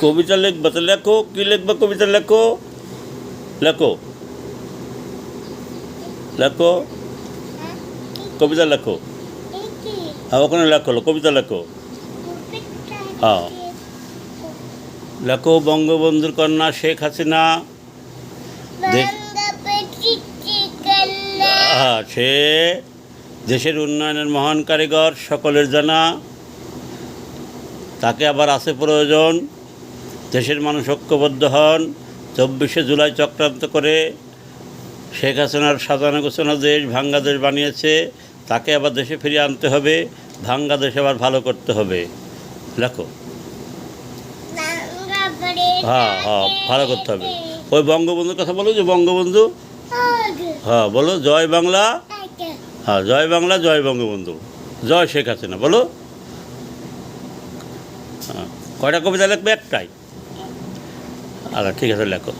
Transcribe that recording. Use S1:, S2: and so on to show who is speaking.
S1: কবিতা লিখবা তো লেখো, কী লিখবা কবিতা লেখো? লেখো। লেখো। কবিতা লেখো। হ্যাঁ ওখানে লেখো, কবিতা লেখো। হ্যাঁ। লেখো, বঙ্গবন্ধুর কন্যা শেখ হাসিনা। হ্যাঁ সে দেশের উন্নয়নের মহান কারিগর, সকলের জানা। তাকে আবার আছে প্রয়োজন। দেশের মানুষ ঐক্যবদ্ধ হন। চব্বিশে জুলাই চক্রান্ত করে শেখ হাসিনার সাজানো গোছানো দেশ ভাঙ্গা দেশ বানিয়েছে। তাকে আবার দেশে ফিরিয়ে আনতে হবে। ভাঙ্গা দেশ আবার ভালো করতে হবে। লেখো হ্যাঁ হ্যাঁ ভালো করতে হবে। ওই বঙ্গবন্ধুর কথা বলো যে বঙ্গবন্ধু? হ্যাঁ। বলো জয় বাংলা। হ্যাঁ জয় বাংলা জয় বঙ্গবন্ধু। জয় শেখ হাসিনা বলো। হ্যাঁ কয়টা কবিতা লিখবে একটাই? আচ্ছা ঠিক আছে লেখো